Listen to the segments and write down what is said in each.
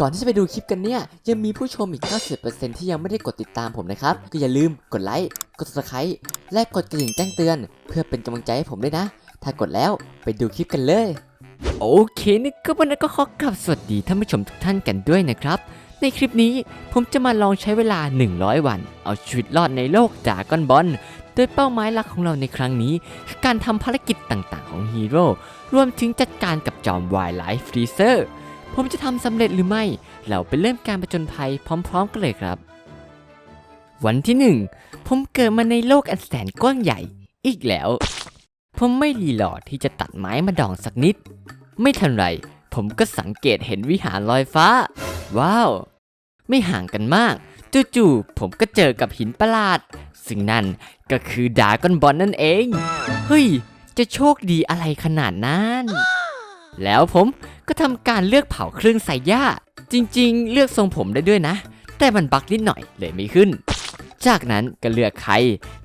ก่อนที่จะไปดูคลิปกันเนี่ย ยังมีผู้ชมอีก 90%ที่ยังไม่ได้กดติดตามผมนะครับ ก็อย่าลืมกดไลค์กด subscribe และกดกระดิ่งแจ้งเตือน เพื่อเป็นกำลังใจให้ผมด้วยนะ ถ้ากดแล้วไปดูคลิปกันเลย โอเคนี่ก็วันนี้ก็ขอกลับสวัสดีท่านผู้ชมทุกท่านกันด้วยนะครับ ในคลิปนี้ผมจะมาลองใช้เวลา 100 วัน เอาชีวิตรอดในโลกดากอนบอลโดยเป้าหมายหลักของเราในครั้งนี้คือการทำภารกิจต่างๆของฮีโร่รวมถึงจัดการกับจอมวายไลฟ์ฟรีเซอร์ ผมจะทำสำเร็จหรือไม่ เราไปเริ่มการประจนภัยพร้อม ๆ กันเลยครับ วันที่หนึ่งผมเกิดมาในโลกอันแสนกว้างใหญ่อีกแล้ว ผมไม่รีรอดที่จะตัดไม้มาดองสักนิด ไม่ทันไร ผมก็สังเกตเห็นวิหารลอยฟ้า ว้าว ไม่ห่างกันมากจู่ๆผมก็เจอกับหินประหลาด ซึ่งนั่นก็คือดากอนบอลนั่นเอง เฮ้ย จะโชคดีอะไรขนาดนั้น แล้วผมก็ทำการเลือกเผาเครื่องใส่หญ้า จริงๆ เลือกทรงผมได้ด้วยนะ แต่มันบักนิดหน่อยเลยไม่ขึ้น จากนั้นก็เลือกใคร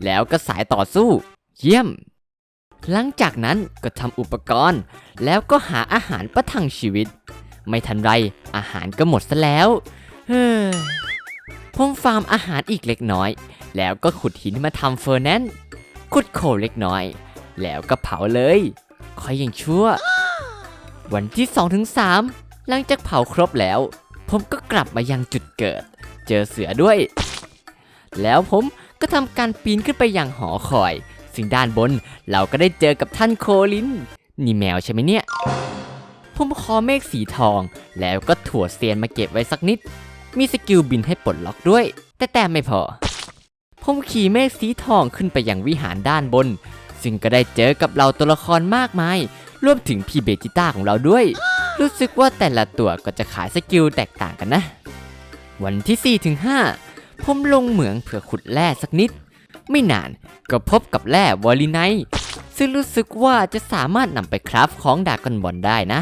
แล้วก็สายต่อสู้ เยี่ยม หลังจากนั้นก็ทำอุปกรณ์ แล้วก็หาอาหารประทังชีวิต ไม่ทันไรอาหารก็หมดซะแล้ว เฮ้ยผมฟาร์มอาหารอีกเล็กน้อย แล้วก็ขุดหินมาทำเฟอร์แนนซ์ขุดโคเล็กน้อย แล้วก็เผาเลยคอยยังชั่ว วันที่ 2-3 หลังจากเผาครบแล้ว ผมก็กลับมายังจุดเกิด เจอเสือด้วย แล้วผมก็ทำการปีนขึ้นไปยังหอคอย ซึ่งด้านบนเราก็ได้เจอกับท่านโคลิน นี่แมวใช่ไหมเนี่ย ผมขอเมฆสีทอง แล้วก็ถั่วเซียนมาเก็บไว้สักนิด มีสกิลบินให้ปลดล็อกด้วย แต่แต่ไม่พอ ผมขี่เมฆสีทองขึ้นไปยังวิหารด้านบน ซึ่งก็ได้เจอกับเราตัวละครมากมาย รวมถึงพี่เบจิต้าของเราด้วย รู้สึกว่าแต่ละตัวก็จะขายสกิลแตกต่างกันนะ วันที่4-5ผมลงเหมืองเพื่อขุดแร่สักนิด ไม่นานก็พบกับแร่วอลลิไนท์ซึ่งรู้สึกว่าจะสามารถนำไปคราฟของดากอนบอลได้นะ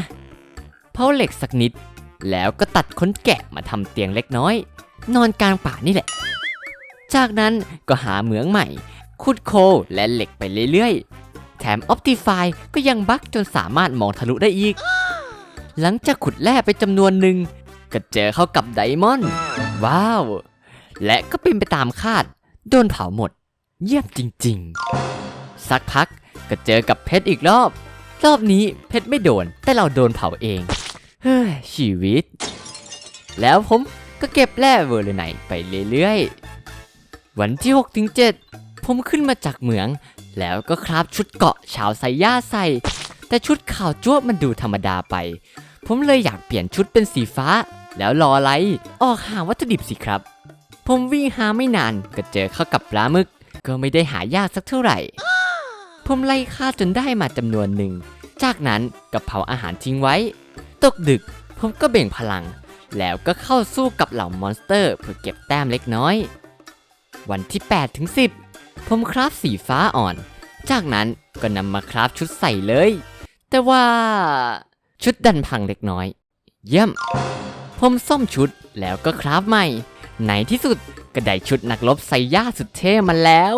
เผาเหล็กสักนิด แล้วก็ตัดขนแกะมาทำเตียงเล็กน้อย นอนกลางป่านี่แหละ จากนั้นก็หาเหมืองใหม่ขุดโคลและเหล็กไปเรื่อยๆ แถม Optify ก็ยังบั๊กจนสามารถมองทะลุได้อีก หลังจากขุดแร่ไปจำนวนหนึ่งก็เจอเข้ากับไดมอนด์ว้าว และก็เป็นไปตามคาด โดนเผาหมด เยี่ยมจริงๆ สักพักก็เจอกับเพชรอีกรอบ รอบนี้เพชรไม่โดน แต่เราโดนเผาเอง เฮ้ย ชีวิต แล้วผมก็เก็บแร่เวอร์เลยไหนไปเรื่อยๆ วันที่ 6-7 ผมขึ้นมาจากเหมือง แล้วก็คราบชุดเกาะชาวไซย่าใส่ แต่ชุดขาวจ้วมันดูธรรมดาไป ผมเลยอยากเปลี่ยนชุดเป็นสีฟ้า แล้วรออะไร ออกหาวัตถุดิบสิครับ ผมวิ่งหาไม่นานก็เจอเข้ากับปลาหมึก ก็ไม่ได้หายากสักเท่าไหร่ ผมไล่ฆ่าจนได้มาจำนวนหนึ่ง จากนั้นก็เผาอาหารทิ้งไว้ ตกดึกผมก็เบ่งพลัง แล้วก็เข้าสู้กับเหล่ามอนสเตอร์ เพื่อเก็บแต้มเล็กน้อย วันที่8ถึง10 ผมคราฟสีฟ้าอ่อน จากนั้นก็นำมาคราฟชุดใส่เลย แต่ว่าชุดดันพังเล็กน้อย เยี่ยม ผมซ่อมชุดแล้วก็คราฟใหม่ในที่สุดก็ได้ชุดนักรบไซย่าสุดเท่มาแล้ว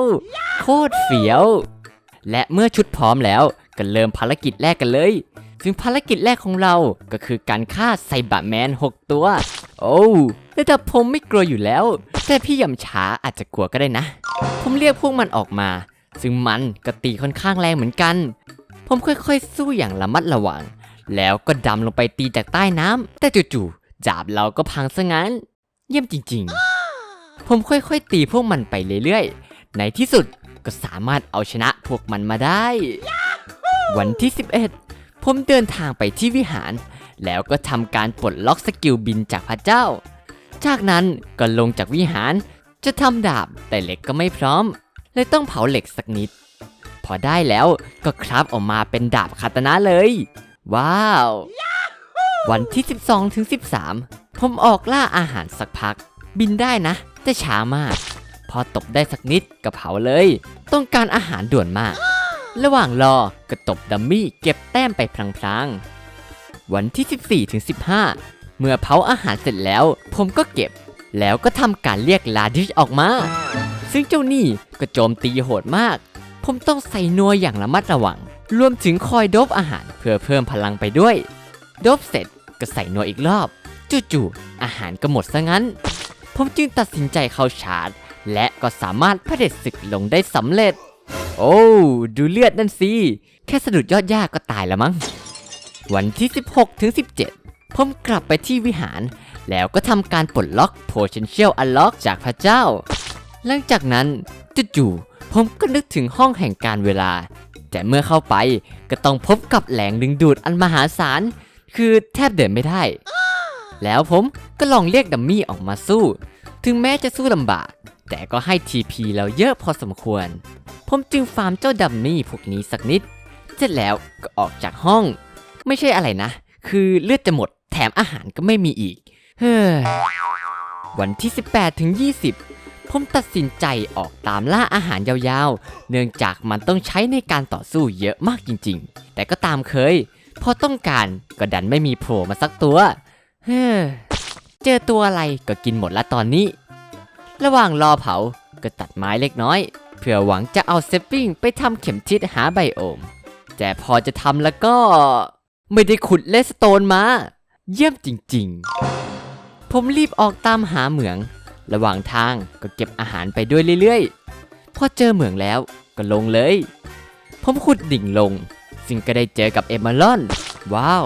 โคตรเฟี้ยว และเมื่อชุดพร้อมแล้วก็เริ่มภารกิจแรกกันเลย ซึ่งภารกิจแรกของเราก็คือการฆ่าไซบะแมน 6 ตัว โอ้แต่แต่ผมไม่กลัวอยู่แล้ว แต่พี่ยำช้าอาจจะกลัวก็ได้นะ ผมเรียกพวกมันออกมา ซึ่งมันก็ตีค่อนข้างแรงเหมือนกัน ผมค่อยๆ สู้อย่างระมัดระวัง แล้วก็ดำลงไปตีจากใต้น้ำแต่จู่ๆ จาบเราก็พังซะงั้น เยี่ยมจริงๆ ผมค่อยๆ ตีพวกมันไปเรื่อยๆ ในที่สุดก็สามารถเอาชนะพวกมันมาได้ วันที่ 11 ผมเดินทางไปที่วิหาร แล้วก็ทำการปลดล็อกสกิลบินจากพระเจ้า จากนั้นก็ลงจากวิหาร จะทำดาบแต่เหล็กก็ไม่พร้อม เลยต้องเผาเหล็กสักนิด พอได้แล้วก็คราฟออกมาเป็นดาบคาตนะเลย ว้าว วันที่ 12ถึง13 ผมออกล่าอาหารสักพัก บินได้นะ แต่ช้ามาก พอตบได้สักนิดก็เผาเลย ต้องการอาหารด่วนมาก ระหว่างรอก็ตบดัมมี่เก็บแต้มไปพลางๆ วันที่ 14ถึง15 เมื่อเผาอาหารเสร็จแล้ว ผมก็เก็บ แล้วก็ทำการเรียกลาดิชออกมา ซึ่งเจ้านี่ก็โจมตีโหดมาก ผมต้องใส่นัวอย่างระมัดระวัง รวมถึงคอยดบอาหารเพื่อเพิ่มพลังไปด้วย ดบเสร็จก็ใส่นัวอีกรอบจจู่ๆอาหารก็หมดซะงั้น ผมจึงตัดสินใจเข้าชาร์จ และก็สามารถเผด็จศึกลงได้สำเร็จ โอ้ ดูเลือดนั่นสิ แค่สะดุดยอดหญ้าก็ตายแล้วมั้ง วันที่ 16ถึง17 ผมกลับไปที่วิหาร แล้วก็ทำการปลดล็อก Potential Unlock จากพระเจ้า หลังจากนั้นจู่ๆผมก็นึกถึงห้องแห่งการเวลา แต่เมื่อเข้าไปก็ต้องพบกับแหลงดึงดูดอันมหาศาล คือแทบเดินไม่ได้ แล้วผมก็ลองเรียกดัมมี่ออกมาสู้ ถึงแม้จะสู้ลำบาก แต่ก็ให้ TP เราเยอะพอสมควร ผมจึงฟาร์มเจ้าดัมมี่พวกนี้สักนิด เสร็จแล้วก็ออกจากห้อง ไม่ใช่อะไรนะ คือเลือดจะหมดแถมอาหารก็ไม่มีอีก เฮ้ยวันที่ 18ถึง20 ผมตัดสินใจออกตามล่าอาหารยาวๆ เนื่องจากมันต้องใช้ในการต่อสู้เยอะมากจริงๆ แต่ก็ตามเคย พอต้องการก็ดันไม่มีโผล่มาสักตัว เฮ้อ เจอตัวอะไรก็กินหมดละตอนนี้ ระหว่างรอเผาก็ตัดไม้เล็กน้อย เพื่อหวังจะเอาเซปปิ้งไปทำเข็มทิศหาไบโอม แต่พอจะทำแล้วก็ ไม่ได้ขุดเลสโตนมา เยี่ยมจริงๆ ผมรีบออกตามหาเหมือง ระหว่างทางก็เก็บอาหารไปด้วยเรื่อยๆ พอเจอเหมืองแล้วก็ลงเลย ผมขุดดิ่งลง ซึ่งก็ได้เจอกับเอมเมอรอนด์ว้าว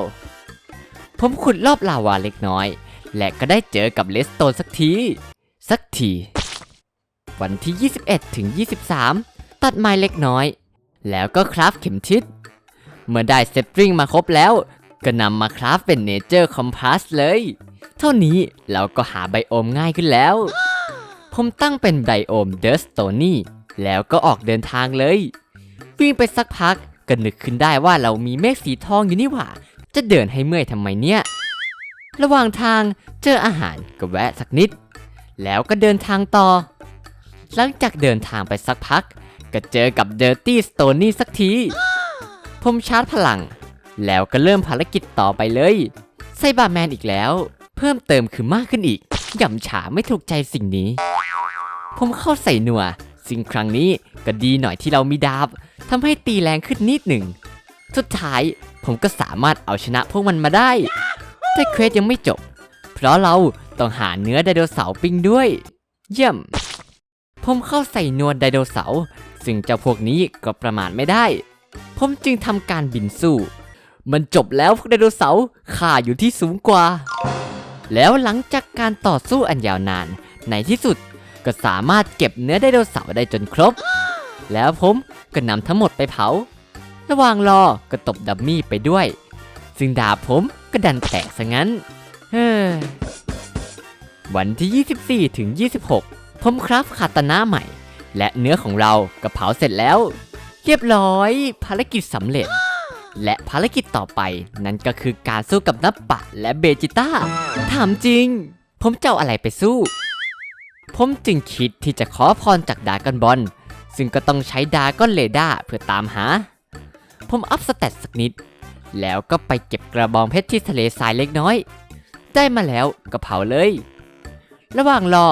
ผมขุดรอบลาวาเล็กน้อย และก็ได้เจอกับเลสโตนสักที สักที วันที่ 21 ถึง 23 ตัดไม้เล็กน้อย แล้วก็คราฟเข็มทิศ เมื่อได้เซปริงมาครบแล้ว ก็นำมาคราฟเป็นเนเจอร์คอมพาสเลย เท่านี้เราก็หาไบโอมง่ายขึ้นแล้ว ผมตั้งเป็นไบโอมเดอร์สโตนี่แล้วก็ออกเดินทางเลย วิ่งไปสักพักก็นึกขึ้นได้ว่าเรามีเมฆสีทองอยู่นี่หว่า จะเดินให้เมื่อยทำไมเนี่ย ระหว่างทางเจออาหารก็แวะสักนิด แล้วก็เดินทางต่อ หลังจากเดินทางไปสักพัก ก็เจอกับเดอร์ตี้สโตนี่สักที ผมชาร์จพลัง แล้วก็เริ่มภารกิจต่อไปเลยไซบาร์แมนอีกแล้ว เพิ่มเติมคือมากขึ้นอีกย่ำฉาไม่ถูกใจสิ่งนี้ ผมเข้าใส่หนัวซึ่งครั้งนี้ก็ดีหน่อยที่เรามีดาบทำให้ตีแรงขึ้นนิดหนึ่ง สุดท้ายผมก็สามารถเอาชนะพวกมันมาได้ แต่เควสยังไม่จบ เพราะเรา ต้องหาเนื้อไดโนเสาร์ปิ้งด้วย เยี่ยม ผมเข้าใส่นวลไดโนเสาร์ซึ่งเจ้าพวกนี้ก็ประมาทไม่ได้ ผมจึงทำการบินสู้ มันจบแล้วพวกไดโนเสาร์ข้าอยู่ที่สูงกว่า แล้วหลังจากการต่อสู้อันยาวนาน ในที่สุดก็สามารถเก็บเนื้อไดโนเสาร์ได้จนครบ แล้วผมก็นำทั้งหมดไปเผา ระหว่างรอก็ตบดัมมี่ไปด้วย ซึ่งดาบผมก็ดันแตกซะงั้น เฮ้อ วันที่ 24 ถึง 26 ผมคราฟคาตานะใหม่ และเนื้อของเราก็เผาเสร็จแล้ว เรียบร้อย ภารกิจสำเร็จ และภารกิจต่อไป นั่นก็คือการสู้กับนับปะและเบจิต้า ถามจริง ผมจะเอาอะไรไปสู้ ผมจึงคิดที่จะขอพรจากดากอนบอล ซึ่งก็ต้องใช้ดากอนเรดาเพื่อตามหา ผมอัพสเตตสักนิด แล้วก็ไปเก็บกระบองเพชรที่ทะเลทรายเล็กน้อย ได้มาแล้วก็เผาเลย ระหว่างรอ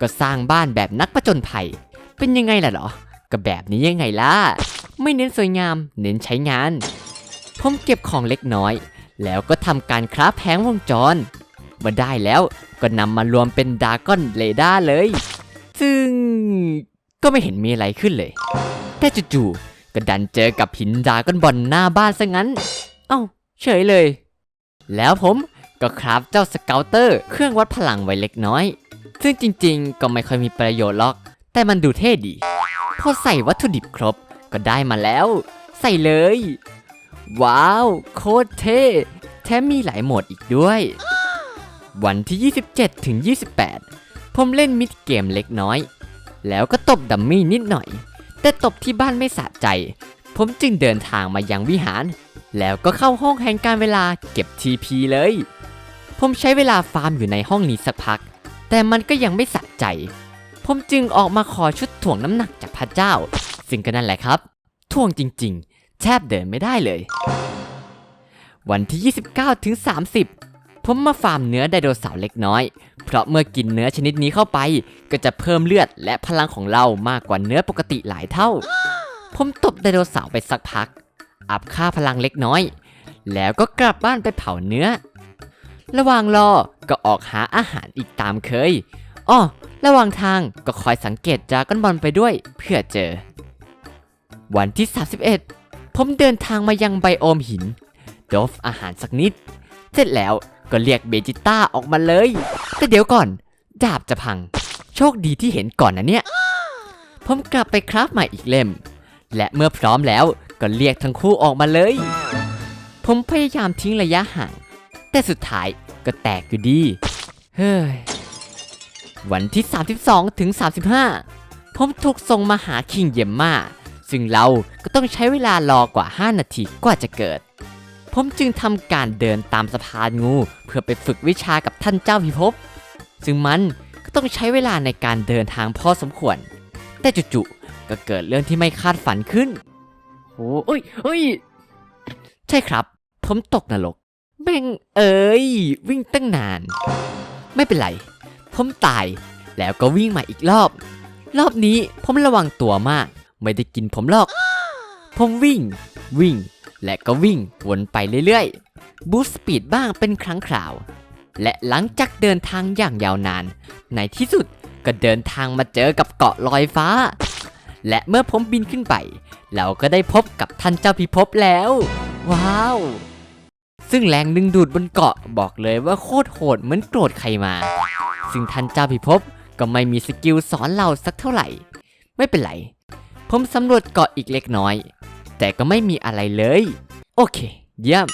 ก็สร้างบ้านแบบนักประจนภัย เป็นยังไงล่ะเหรอ ก็แบบนี้ยังไงล่ะ ไม่เน้นสวยงาม เน้นใช้งาน ผมเก็บของเล็กน้อย แล้วก็ทำการคราฟแผงวงจรเมื่อได้แล้วก็นำมารวมเป็นดาก้อนเรดาเลย ซึ่งก็ไม่เห็นมีอะไรขึ้นเลย แต่จู่ๆก็ดันเจอกับหินดาก้อนบอลหน้าบ้านซะงั้น เอ้า เฉยเลย แล้วผม ก็คราฟเจ้าสเกลเตอร์เครื่องวัดพลังไว้เล็กน้อย ซึ่งจริงๆ ก็ไม่ค่อยมีประโยชน์หรอก แต่มันดูเท่ดี พอใส่วัตถุดิบครบก็ได้มาแล้ว ใส่เลย ว้าว โคตรเท่แถมมีหลายโหมดอีกด้วย วันที่ 27 ถึง 28 ผมเล่นมิดเกมเล็กน้อย แล้วก็ตบดัมมี่นิดหน่อย แต่ตบที่บ้านไม่สะใจ ผมจึงเดินทางมายังวิหาร แล้วก็เข้าห้องแห่งการเวลาเก็บ TP เลย ผมใช้เวลาฟาร์มอยู่ในห้องนี้สักพัก แต่มันก็ยังไม่สะใจ ผมจึงออกมาขอชุดถ่วงน้ำหนักจากพระเจ้า ซึ่งก็นั่นแหละครับ ถ่วงจริงๆ แทบเดินไม่ได้เลย วันที่ 29ถึง30 ผมมาฟาร์มเนื้อไดโนเสาร์เล็กน้อย เพราะเมื่อกินเนื้อชนิดนี้เข้าไป ก็จะเพิ่มเลือดและพลังของเรามากกว่าเนื้อปกติหลายเท่า ผมตบไดโนเสาร์ไปสักพัก อัพค่าพลังเล็กน้อย แล้วก็กลับบ้านไปเผาเนื้อ ระหว่างรอก็ออกหาอาหารอีกตามเคยอ้อระหว่างทางก็คอยสังเกตดราก้อนบอลไปด้วยเพื่อเจอ วันที่ 31 ผมเดินทางมายังไบโอมหินดฟอาหารสักนิด เสร็จแล้วก็เรียกเบจิต้าออกมาเลย แต่เดี๋ยวก่อนดาบจะพัง โชคดีที่เห็นก่อนนะเนี่ย ผมกลับไปคราฟใหม่อีกเล่ม และเมื่อพร้อมแล้วก็เรียกทั้งคู่ออกมาเลย ผมพยายามทิ้งระยะห่าง แต่สุดท้ายก็แตกอยู่ดี เฮ้ย วันที่ 32 ถึง 35 ผมถูกส่งมาหาคิงเยมมาซึ่งเราก็ต้องใช้เวลารอกว่า 5 นาทีกว่าจะเกิด ผมจึงทำการเดินตามสะพานงู เพื่อไปฝึกวิชากับท่านเจ้าพิภพ ซึ่งมันก็ต้องใช้เวลาในการเดินทางพอสมควร แต่จู่ๆก็เกิดเรื่องที่ไม่คาดฝันขึ้น โอ้ยเอ้ย ใช่ครับ ผมตกนรก แม่งเอ้ย วิ่งตั้งนาน ไม่เป็นไร ผมตาย แล้วก็วิ่งมาอีกรอบ รอบนี้ผมระวังตัวมาก ไม่ได้กินผมหรอก ผมวิ่ง วิ่ง และก็วิ่งวนไปเรื่อยๆ บูสต์สปีดบ้างเป็นครั้งคราว และหลังจากเดินทางอย่างยาวนาน ในที่สุดก็เดินทางมาเจอกับเกาะลอยฟ้า และเมื่อผมบินขึ้นไป เราก็ได้พบกับท่านเจ้าพิภพแล้ว ว้าว ซึ่งแรงดึงดูดบนเกาะบอกเลยว่าโคตรโหดเหมือนโกรธใครมา ซึ่งท่านเจ้าพิภพก็ไม่มีสกิลสอนเราสักเท่าไหร่ ไม่เป็นไร ผมสำรวจเกาะอีกเล็กน้อย แต่ก็ไม่มีอะไรเลย โอเค เยี่ยม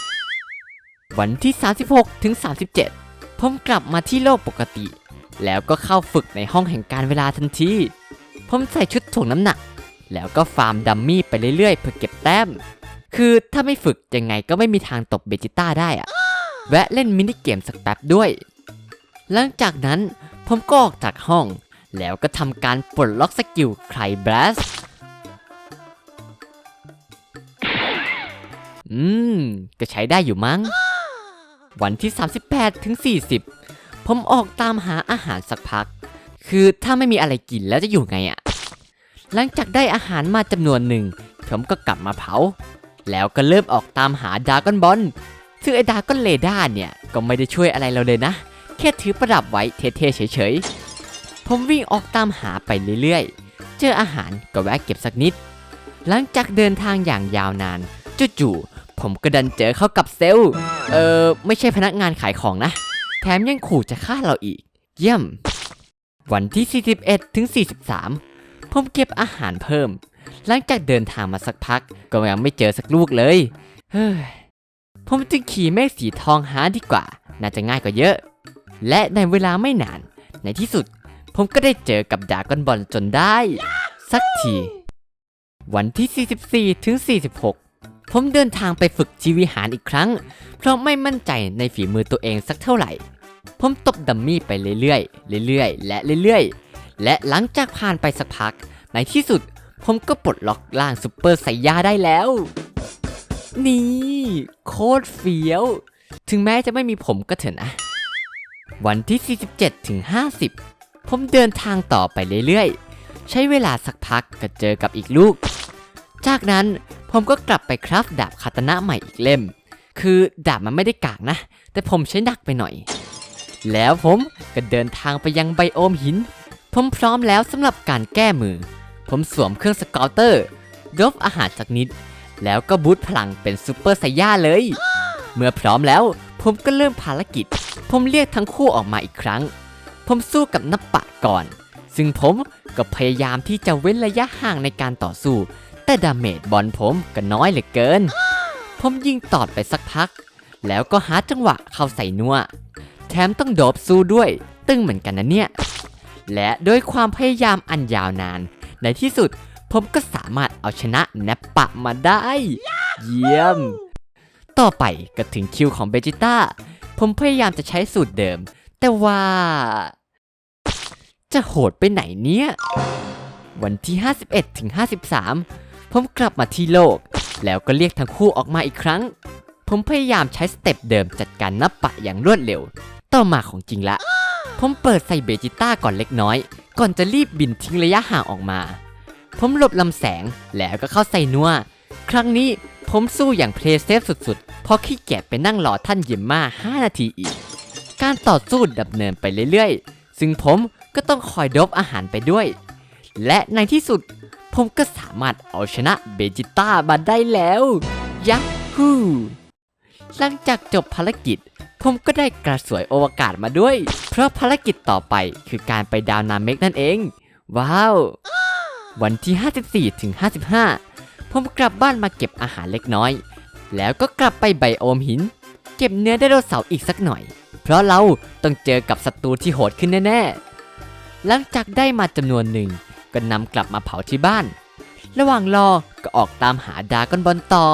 วันที่ 36 ถึง 37 ผมกลับมาที่โลกปกติ แล้วก็เข้าฝึกในห้องแห่งการเวลาทันที ผมใส่ชุดถ่วงน้ำหนัก แล้วก็ฟาร์มดัมมี่ไปเรื่อยๆ เพื่อเก็บแต้ม คือถ้าไม่ฝึกยังไงก็ไม่มีทางตบเบจิต้าได้อะแวะเล่นมินิเกมสักแป๊บด้วย หลังจากนั้นผมก็ออกจากห้อง แล้วก็ทำการปลดล็อกสกิลไคลบลัสอืม ก็ใช้ได้อยู่มั้ง วันที่ 38 ถึง 40 ผมออกตามหาอาหารสักพัก คือถ้าไม่มีอะไรกินแล้วจะอยู่ไงอะหลังจากได้อาหารมาจำนวนหนึ่ง ผมก็กลับมาเผา แล้วก็เริ่มออกตามหาดากอนบอลซึ่งไอ้ดากอนเรดาเนี่ยก็ไม่ได้ช่วยอะไรเราเลยนะ แค่ถือประดับไว้เท่ๆเฉยๆ ผมวิ่งออกตามหาไปเรื่อยๆ เจออาหารก็แวะเก็บสักนิด หลังจากเดินทางอย่างยาวนานจู่ๆผมก็ดันเจอเข้ากับเซลล์เออไม่ใช่พนักงานขายของนะ แถมยังขู่จะฆ่าเราอีก เยี่ยม วันที่ 41ถึง43 ผมเก็บอาหารเพิ่ม หลังจากเดินทางมาสักพัก ก็ยังไม่เจอสักลูกเลย เฮ้ย ผมจึงขี่เมฆสีทองหาดีกว่า น่าจะง่ายกว่าเยอะ และในเวลาไม่นาน ในที่สุด ผมก็ได้เจอกับดากอนบอลจนได้ สักที วันที่ 44 ถึง 46 ผมเดินทางไปฝึกชีวิหารอีกครั้ง เพราะไม่มั่นใจในฝีมือตัวเองสักเท่าไหร่ ผมตบดัมมี่ไปเรื่อยๆ เรื่อยๆ และเรื่อยๆ และหลังจากผ่านไปสักพัก ในที่สุด ผมก็ปลดล็อกร่างซูเปอร์ไซยาได้แล้ว นี่ โคตรเฟี้ยว ถึงแม้จะไม่มีผมก็เถอะนะ วันที่ 47ถึง50 ผมเดินทางต่อไปเรื่อยๆ ใช้เวลาสักพักก็เจอกับอีกลูก จากนั้นผมก็กลับไปคราฟดาบคาตนะใหม่อีกเล่ม คือดาบมันไม่ได้กากนะ แต่ผมใช้หนักไปหน่อย แล้วผมก็เดินทางไปยังไบโอมหิน ผมพร้อมแล้วสำหรับการแก้มือ ผมสวมเครื่องสกาเตอร์ดบอาหารสักนิด แล้วก็บูตพลังเป็นซูเปอร์ไซย่าเลย เมื่อพร้อมแล้วผมก็เริ่มภารกิจ ผมเรียกทั้งคู่ออกมาอีกครั้ง ผมสู้กับนับปะก่อน ซึ่งผมก็พยายามที่จะเว้นระยะห่างในการต่อสู้ แต่ดาเมจบอลผมก็น้อยเหลือเกิน ผมยิงตอดไปสักพัก แล้วก็หาจังหวะเข้าใส่นัวแถมต้องโดบสู้ด้วย ตึงเหมือนกันนะเนี่ย และด้วยความพยายามอันยาวนาน ในที่สุด ผมก็สามารถเอาชนะแนปปะมาได้ เยี่ยม ต่อไปก็ถึงคิวของเบจิต้า ผมพยายามจะใช้สูตรเดิม แต่ว่า จะโหดไปไหนเนี่ย วันที่ 51ถึง53 ผมกลับมาที่โลก แล้วก็เรียกทั้งคู่ออกมาอีกครั้ง ผมพยายามใช้สเต็ปเดิมจัดการนับปะอย่างรวดเร็ว ต่อมาของจริงละ ผมเปิดใส่เบจิต้าก่อนเล็กน้อย ก่อนจะรีบบินทิ้งระยะห่างออกมา ผมหลบลำแสงแล้วก็เข้าใส่นัว ครั้งนี้ผมสู้อย่างเพลย์เซฟสุดๆ เพราะขี้เกียจไปนั่งรอท่านเยมมา 5 นาทีอีก การต่อสู้ดำเนินไปเรื่อยๆ ซึ่งผมก็ต้องคอยดบอาหารไปด้วย และในที่สุดผมก็สามารถเอาชนะเบจิต้ามาได้แล้วยักฮูหลังจากจบภารกิจ ผมก็ได้กระสวยโอวกาศมาด้วย เพราะภารกิจต่อไปคือการไปดาวนาเมกนั่นเอง ว้าว วันที่ 54ถึง55 ผมกลับบ้านมาเก็บอาหารเล็กน้อย แล้วก็กลับไปไบโอมหิน เก็บเนื้อไดโนเสาร์อีกสักหน่อย เพราะเราต้องเจอกับศัตรูที่โหดขึ้นแน่ๆ หลังจากได้มาจำนวนหนึ่ง ก็นำกลับมาเผาที่บ้าน ระหว่างรอก็ออกตามหาดากอนบอลต่อ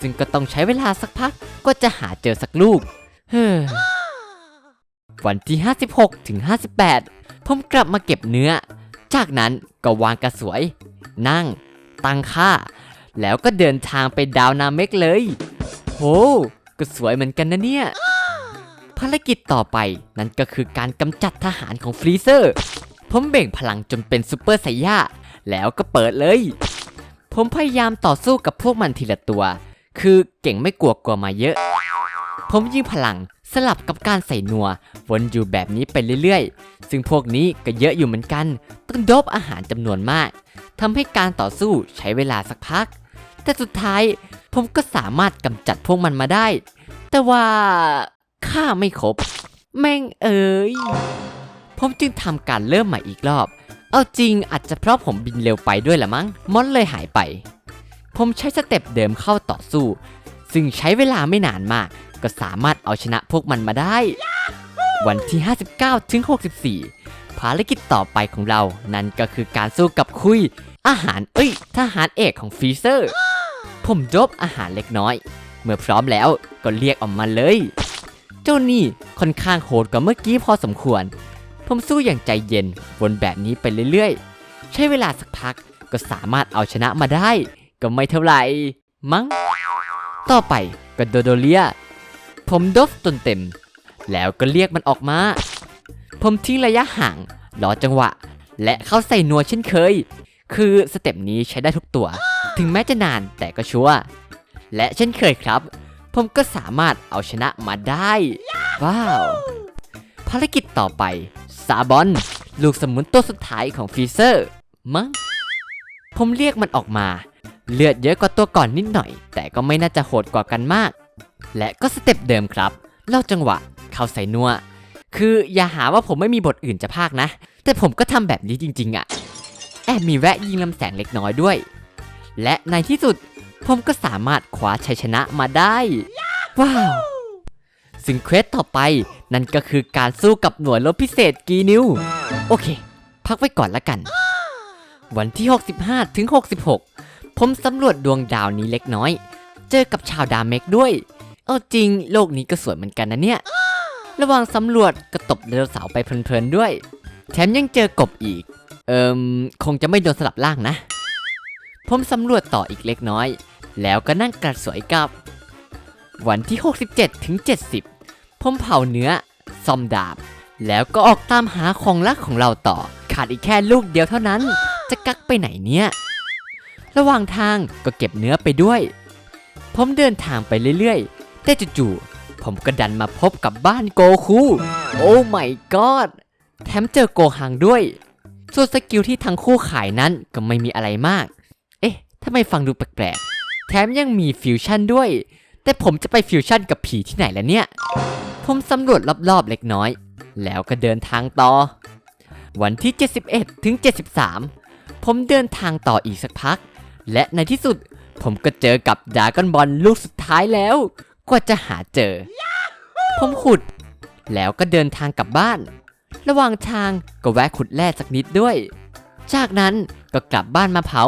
ซึ่งก็ต้องใช้เวลาสักพักก็จะหาเจอสักลูก เฮ้อวันที่ 56 ถึง 58 ผมกลับมาเก็บเนื้อ จากนั้นก็วางกระสวย นั่ง ตั้งค่า แล้วก็เดินทางไปดาวนาเมกเลย โห ก็สวยเหมือนกันนะเนี่ย ภารกิจต่อไปนั่นก็คือการกำจัดทหารของฟรีเซอร์ ผมเบ่งพลังจนเป็นซูเปอร์ไซย่า แล้วก็เปิดเลย ผมพยายามต่อสู้กับพวกมันทีละตัว คือเก่งไม่กลัวกลัวมาเยอะ ผมยิงพลังสลับกับการใส่นัว วนอยู่แบบนี้ไปเรื่อยๆ ซึ่งพวกนี้ก็เยอะอยู่เหมือนกัน ต้องดบอาหารจำนวนมากทำให้การต่อสู้ใช้เวลาสักพัก แต่สุดท้ายผมก็สามารถกำจัดพวกมันมาได้ แต่ว่าฆ่าไม่ครบ แม่งเอ๋ยผมจึงทำการเริ่มใหม่อีกรอบ เอาจริงอาจจะเพราะผมบินเร็วไปด้วยละมั้งมอนเลยหายไป ผมใช้สเต็ปเดิมเข้าต่อสู้ ซึ่งใช้เวลาไม่นานมาก ก็สามารถเอาชนะพวกมันมาได้ วันที่ 59 ถึง 64 ภารกิจต่อไปของเรา นั่นก็คือการสู้กับคุย อาหารเอ้ยทหารเอกของฟรีเซอร์ ผมดบอาหารเล็กน้อย เมื่อพร้อมแล้วก็เรียกออกมาเลย เจ้านี่ค่อนข้างโหดกว่าเมื่อกี้พอสมควร ผมสู้อย่างใจเย็นวนแบบนี้ไปเรื่อยๆ ใช้เวลาสักพักก็สามารถเอาชนะมาได้ ก็ไม่เท่าไหร่มั้ง ต่อไปก็โดโดเลีย ผมดฟจนเต็ม แล้วก็เรียกมันออกมา ผมทิ้งระยะห่างรอจังหวะ และเข้าใส่นัวเช่นเคย คือสเต็ปนี้ใช้ได้ทุกตัว ถึงแม้จะนานแต่ก็ชัวร์และเช่นเคยครับ ผมก็สามารถเอาชนะมาได้ ว้าว ภารกิจต่อไปซาบอน ลูกสมุนตัวสุดท้ายของฟีเซอร์มั้งผมเรียกมันออกมา เลือดเยอะกว่าตัวก่อนนิดหน่อย แต่ก็ไม่น่าจะโหดกว่ากันมาก และก็สเต็ปเดิมครับ เล่าจังหวะ เข้าใส่นัว คืออย่าหาว่าผมไม่มีบทอื่นจะพากนะ แต่ผมก็ทำแบบนี้จริง ๆอะ่ะ แอบมีแวะยิงลำแสงเล็กน้อยด้วย และในที่สุดผมก็สามารถคว้าชัยชนะมาได้ ว้าว ซึ่งเควสต่อไปนั่นก็คือการสู้กับหน่วยรบพิเศษกีนิว โอเค พักไว้ก่อนละกัน วันที่ 65 ถึง 66 ผมสำรวจดวงดาวนี้เล็กน้อย เจอกับชาวดาเมกด้วย เอาจริงโลกนี้ก็สวยเหมือนกันนะเนี่ย ระหว่างสำรวจก็ตบไดโนเสาร์ไปเพลินๆด้วย แถมยังเจอกบอีก เอิมคงจะไม่โดนสลับล่างนะ ผมสำรวจต่ออีกเล็กน้อย แล้วก็นั่งกระสวยกลับ วันที่ 67ถึง70 ผมเผาเนื้อซ่อมดาบ แล้วก็ออกตามหาของรักของเราต่อ ขาดอีกแค่ลูกเดียวเท่านั้น จะกักไปไหนเนี่ย ระหว่างทางก็เก็บเนื้อไปด้วย ผมเดินทางไปเรื่อยๆ แต่จู่ๆผมก็ดันมาพบกับบ้านโกคูโอ้ my god แถมเจอโกหังด้วย ส่วนสกิลที่ทั้งคู่ขายนั้นก็ไม่มีอะไรมาก เอ๊ะทำไมฟังดูแปลกๆ แถมยังมีฟิวชั่นด้วย แต่ผมจะไปฟิวชั่นกับผีที่ไหนล่ะเนี่ย ผมสำรวจรอบๆเล็กน้อย แล้วก็เดินทางต่อ วันที่ 71 ถึง 73 ผมเดินทางต่ออีกสักพัก และในที่สุดผมก็เจอกับดาก้อนบอลลูกสุดท้ายแล้ว กว่าจะหาเจอ ผมขุด แล้วก็เดินทางกลับบ้าน ระหว่างทางก็แวะขุดแร่สักนิดด้วย จากนั้นก็กลับบ้านมาเผา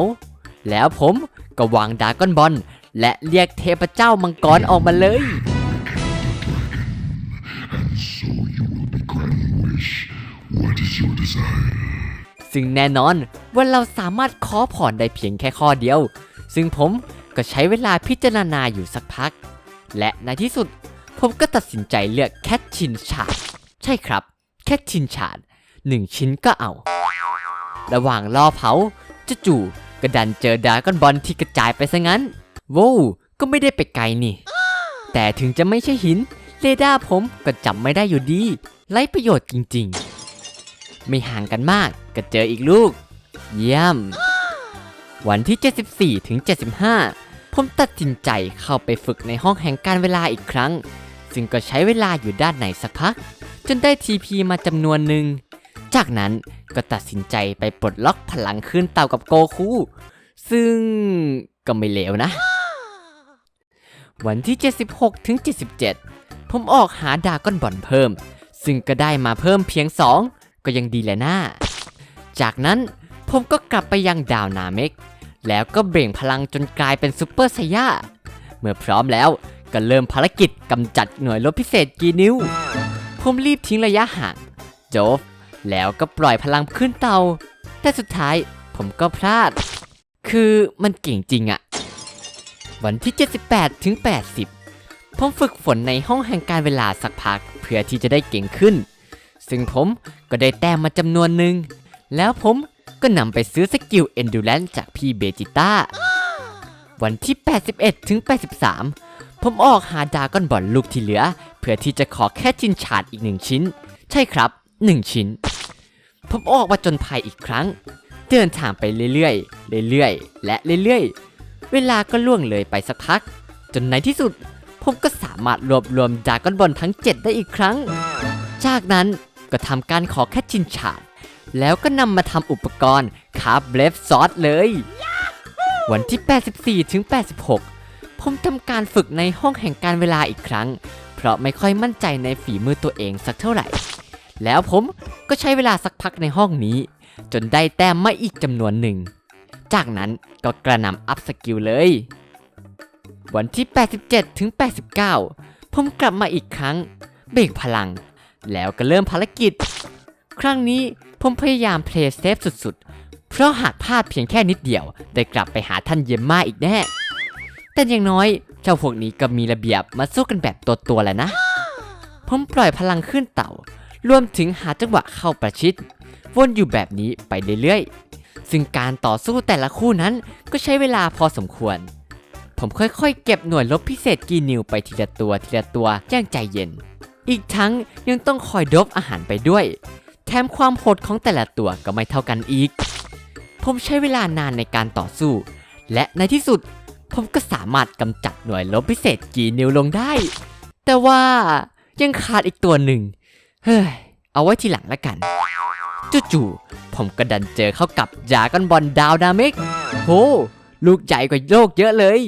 แล้วผมก็วางดราก้อนบอลและเรียกเทพเจ้ามังกรออกมาเลย So you will be granting wish. What is your desire? ซึ่งแน่นอนว่าเราสามารถขอผ่อนได้เพียงแค่ข้อเดียว ซึ่งผมก็ใช้เวลาพิจารณาอยู่สักพัก และในที่สุด ผมก็ตัดสินใจเลือกแคทชินชาดใช่ครับ แคทชินชาดหนึ่งชิ้นก็เอา ระหว่างรอเผาจู่ๆกระดันเจอดราก้อนบอลที่กระจายไปซะงั้นโว้วก็ไม่ได้ไปไกลนี่ แต่ถึงจะไม่ใช่หิน เรดาร์ผมก็จับไม่ได้อยู่ดี ไร้ประโยชน์จริงๆ ไม่ห่างกันมากก็เจออีกลูก เยี่ยม วันที่ 74ถึง75 ผมตัดสินใจเข้าไปฝึกในห้องแห่งการเวลาอีกครั้ง ซึ่งก็ใช้เวลาอยู่ด้านในสักพัก จนได้ TP มาจำนวนหนึ่ง จากนั้นก็ตัดสินใจไปปลดล็อกพลังขึ้นเต่ากับโกคู ซึ่งก็ไม่เลวนะ วันที่ 76ถึง77 ผมออกหาดาก้อนบอลเพิ่ม ซึ่งก็ได้มาเพิ่มเพียง 2 ก็ยังดีแหละนะจากนั้นผมก็กลับไปยังดาวนาเมก แล้วก็เบ่งพลังจนกลายเป็นซูเปอร์ไซย่า เมื่อพร้อมแล้วก็เริ่มภารกิจกำจัดหน่วยรบพิเศษกีนิวผมรีบทิ้งระยะห่างโจฟแล้วก็ปล่อยพลังขึ้นเตา แต่สุดท้ายผมก็พลาด คือมันเก่งจริงอะวันที่ 78 ถึง 80 ผมฝึกฝนในห้องแห่งการเวลาสักพัก เพื่อที่จะได้เก่งขึ้น ซึ่งผมก็ได้แต้มมาจำนวนหนึ่ง แล้วผม ก็นำไปซื้อสกิล Endurance จากพี่เบจิต้า วันที่ 81 ถึง 83 ผมออกหาดากอนบอลลูกที่เหลือ เพื่อที่จะขอแค่จินชาดอีกหนึ่งชิ้น ใช่ครับ 1 ชิ้น ผมออกมาจนภัยอีกครั้ง เดินทางไปเรื่อยๆ เรื่อยๆ และเรื่อยๆ เวลาก็ล่วงเลยไปสักพัก จนในที่สุด ผมก็สามารถรวบรวมดากอนบอลทั้ง 7 ได้อีกครั้ง จากนั้นก็ทำการขอแค่ชินชาด แล้วก็นำมาทำอุปกรณ์คาร์บเลฟซอสเลย วันที่ 84 ถึง 86 ผมทำการฝึกในห้องแห่งการเวลาอีกครั้ง เพราะไม่ค่อยมั่นใจในฝีมือตัวเองสักเท่าไหร่ แล้วผมก็ใช้เวลาสักพักในห้องนี้ จนได้แต้มมาอีกจำนวนหนึ่ง จากนั้นก็กระหนำอัพสกิลเลย วันที่ 87 ถึง 89 ผมกลับมาอีกครั้ง เบรกพลัง แล้วก็เริ่มภารกิจ ครั้งนี้ ผมพยายามเพลย์เซฟสุดๆ เพราะหากพลาดเพียงแค่นิดเดียว ได้กลับไปหาท่านเยมมาอีกแน่ แต่อย่างน้อยเจ้าพวกนี้ก็มีระเบียบมาสู้กันแบบตัวๆแหล้วนะ ผมปล่อยพลังขึ้นเต่า รวมถึงหาจังหวะเข้าประชิด วนอยู่แบบนี้ไปเรื่อยๆ ซึ่งการต่อสู้แต่ละคู่นั้นก็ใช้เวลาพอสมควร ผมค่อยๆ เก็บหน่วยลบพิเศษกีนิวไปทีละตัวทีละตัวอย่างใจเย็น อีกทั้งยังต้องคอยดบอาหารไปด้วย มความโหดของแต่ละตัวก็ไม่เท่ากันอีก ผมใช้เวลานานในการต่อสู้ และในที่สุด ผมก็สามารถกำจัดหน่วยลบพิเศษกีนิวลงได้ แต่ว่ายังขาดอีกตัวหนึ่ง เฮ้ย เอาไว้ทีหลังละกัน จู่ๆ ผมก็ดันเจอเข้ากับยากันบอลดาวนามิกโห ลูกใหญ่กว่าโลกเยอะเลย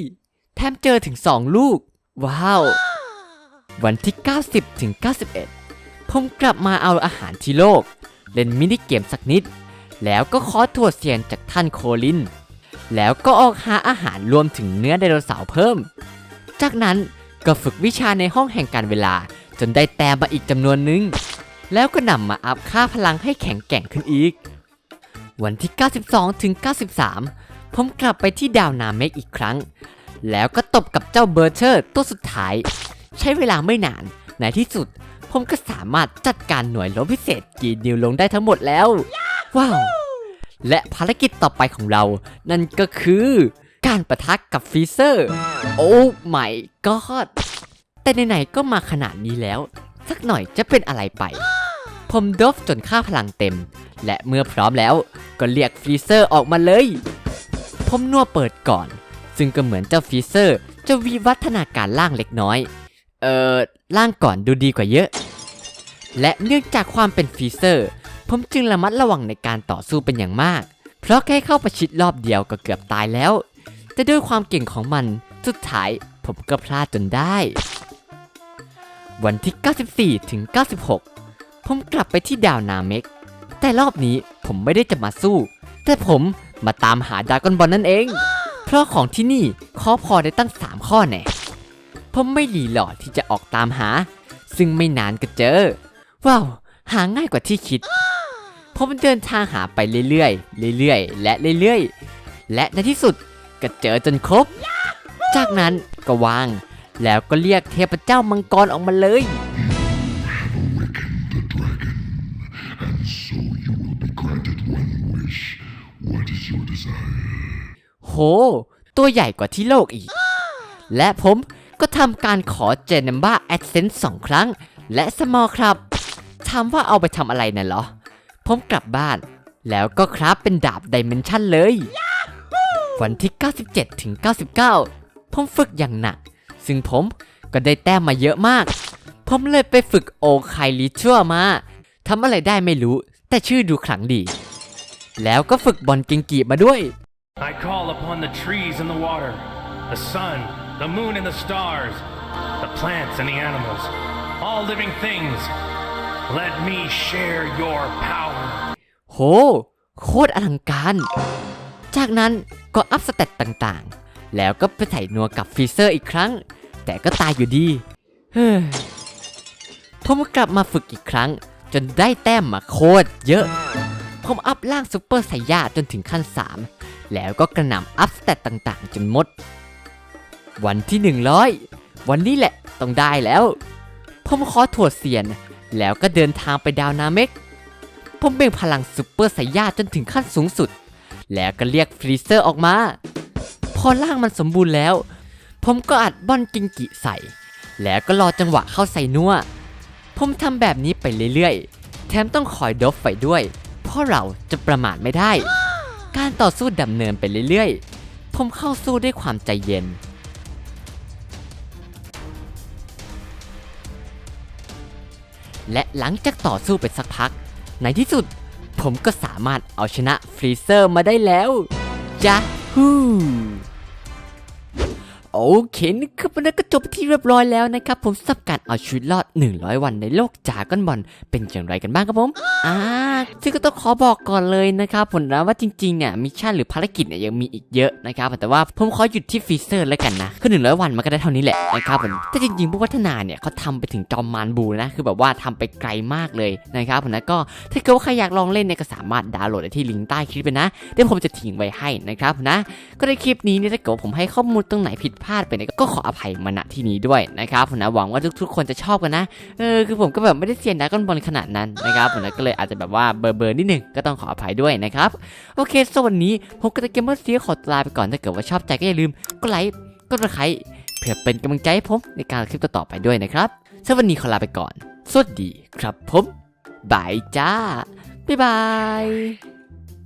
แถมเจอถึง2ลูก ว้าว วันที่ 90ถึง91 ผมกลับมาเอาอาหารที่โลก เล่นมินิเกมสักนิด แล้วก็ขอถั่วเซียนจากท่านโคลิน แล้วก็ออกหาอาหารรวมถึงเนื้อไดโนเสาร์เพิ่ม จากนั้นก็ฝึกวิชาในห้องแห่งการเวลา จนได้แต้มมาอีกจำนวนหนึ่งแล้วก็นำมาอัพค่าพลังให้แข็งแกร่งขึ้นอีก วันที่ 92 ถึง 93 ผมกลับไปที่ดาวนาเมกอีกครั้ง แล้วก็ตบกับเจ้าเบอร์เชอร์ตัวสุดท้าย ใช้เวลาไม่นานในที่สุด ผมก็สามารถจัดการหน่วยลบพิเศษกีนิวลงได้ทั้งหมดแล้ว ว้าว และภารกิจต่อไปของเรา นั่นก็คือ การประทักกับฟรีเซอร์ โอ้ไม่ก็แต่ไหนๆก็มาขนาดนี้แล้ว สักหน่อยจะเป็นอะไรไป ผมดฟจนค่าพลังเต็ม และเมื่อพร้อมแล้วก็เรียกฟรีเซอร์ออกมาเลย ผมนัวเปิดก่อน ซึ่งก็เหมือนเจ้าฟรีเซอร์จะวิวัฒนาการล่างเล็กน้อย เอ่อ ล่างก่อนดูดีกว่าเยอะ และเนื่องจากความเป็นฟรีเซอร์ ผมจึงระมัดระวังในการต่อสู้เป็นอย่างมาก เพราะแค่เข้าประชิดรอบเดียวก็เกือบตายแล้ว แต่ด้วยความเก่งของมัน สุดท้ายผมก็พลาดจนได้ วันที่ 94 ถึง 96 ผมกลับไปที่ดาวนาเมก แต่รอบนี้ผมไม่ได้จะมาสู้ แต่ผมมาตามหาดรากอนบอลนั่นเอง เพราะของที่นี่ขอพอได้ตั้ง 3 ข้อแน่ผมไม่หลีหลอดที่จะออกตามหา ซึ่งไม่นานก็เจอ ว้าว หาง่ายกว่าที่คิดผมเดินทางหาไปเรื่อยๆ เรื่อยๆ และเรื่อยๆ และในที่สุดก็เจอจนครบ จากนั้นก็วาง แล้วก็เรียกเทพเจ้ามังกรออกมาเลย So you will be granted one wish. What is your desire? โห ตัวใหญ่กว่าที่โลกอีก และผมก็ทำการขอเจน u m บ้าแอดเซนต์สองครั้ง และสมอลครับ ถามว่าเอาไปทำอะไรน่ะเหรอ ผมกลับบ้าน แล้วก็คราฟเป็นดาบดิเมนชันเลย วันที่ 97 ถึง 99 ผมฝึกอย่างหนัก ซึ่งผมก็ได้แต้มมาเยอะมาก ผมเลยไปฝึกโอไคลิชัวมาทำอะไรได้ไม่รู้ แต่ชื่อดูขลังดี แล้วก็ฝึกบอลเกงกีมาด้วย I call upon the trees and the water, the sun, the moon and the stars, the plants and the animals, all living things. Let me share your power. โห โคตรอลังการ จากนั้นก็อัพสเตตต่างๆ แล้วก็ไปใส่นัวกับฟีเซอร์อีกครั้ง แต่ก็ตายอยู่ดี เฮ้ยผมกลับมาฝึกอีกครั้ง จนได้แต้มมาโคตรเยอะ ผมอัพล่างซุปเปอร์ไซย่าจนถึงขั้น 3 แล้วก็กระหน่ำอัพสเตตต่างๆ จนหมด วันที่ 100 วันนี้แหละต้องได้แล้ว ผมขอถั่วเซียน แล้วก็เดินทางไปดาวนาเมกผมเบ่งพลังซุปเปอร์ไซย่าจนถึงขั้นสูงสุด แล้วก็เรียกฟรีเซอร์ออกมา พอร่างมันสมบูรณ์แล้ว ผมก็อัดบอนกิงกิใส่ แล้วก็รอจังหวะเข้าใส่นัวผมทำแบบนี้ไปเรื่อยๆ แถมต้องคอยดบไฟด้วย เพราะเราจะประมาทไม่ได้ การต่อสู้ดำเนินไปเรื่อยๆ ผมเข้าสู้ด้วยความใจเย็น และหลังจากต่อสู้ไปสักพัก ในที่สุด ผมก็สามารถเอาชนะฟรีเซอร์มาได้แล้วจ้าฮู้ โอเคนะครับวันนี้ก็จบที่เรียบร้อยแล้วนะครับผมสับการเอาชีวิตรอด 100 วันในโลกจากอนบอลเป็นอย่างไรกันบ้างครับผมอ่าซึ่งก็ต้องขอบอกก่อนเลยนะครับผมนะว่าจริงๆเนี่ยมิชชั่นหรือภารกิจเนี่ยยังมีอีกเยอะนะครับแต่ว่าผมขอหยุดที่ฟรีเซอร์แล้วกันนะคือ100 วันมันก็ได้เท่านี้แหละนะครับผมแต่จริงๆผู้พัฒนาเนี่ยเขาทำไปถึงจอมมารบูนะคือแบบว่าทำไปไกลมากเลยนะครับผมนะก็ถ้าเกิดว่าใครอยากลองเล่นเนี่ยก็สามารถดาวน์โหลดได้ที่ลิงก์ใต้คลิปเลยนะเดี๋ยวผมจะทิ้งไว้ให้นะครับนะก็ในคลิปนี้เนี่ยถ้าเกิดผมให้ข้อมูลตรงไหนผิดพลาดไปเนี่ยก็ขออภัยมาณที่นี้ด้วยนะครับผมนะหวังว่าทุกๆ คนจะชอบกันนะเออคือผมก็แบบไม่ได้เซียนดราก้อนบอลขนาดนั้นนะครับผมนะก็เลยอาจจะแบบว่าเบอร์เบอร์นิดหนึงก็ต้องขออภัยด้วยนะครับโอเคสวันนี้ผมก็จะเกมเมอร์ซีขอลาไปก่อนถ้าเกิดว่าชอบใจก็อย่าลืมกดไลค์กดติดตามเพื่อเป็นกำลังใจให้ผมในการคลิปต่อๆไปด้วยนะครับสวันนี้ขอลาไปก่อน สวัสดีครับผมบายจ้าบ๊ายบาย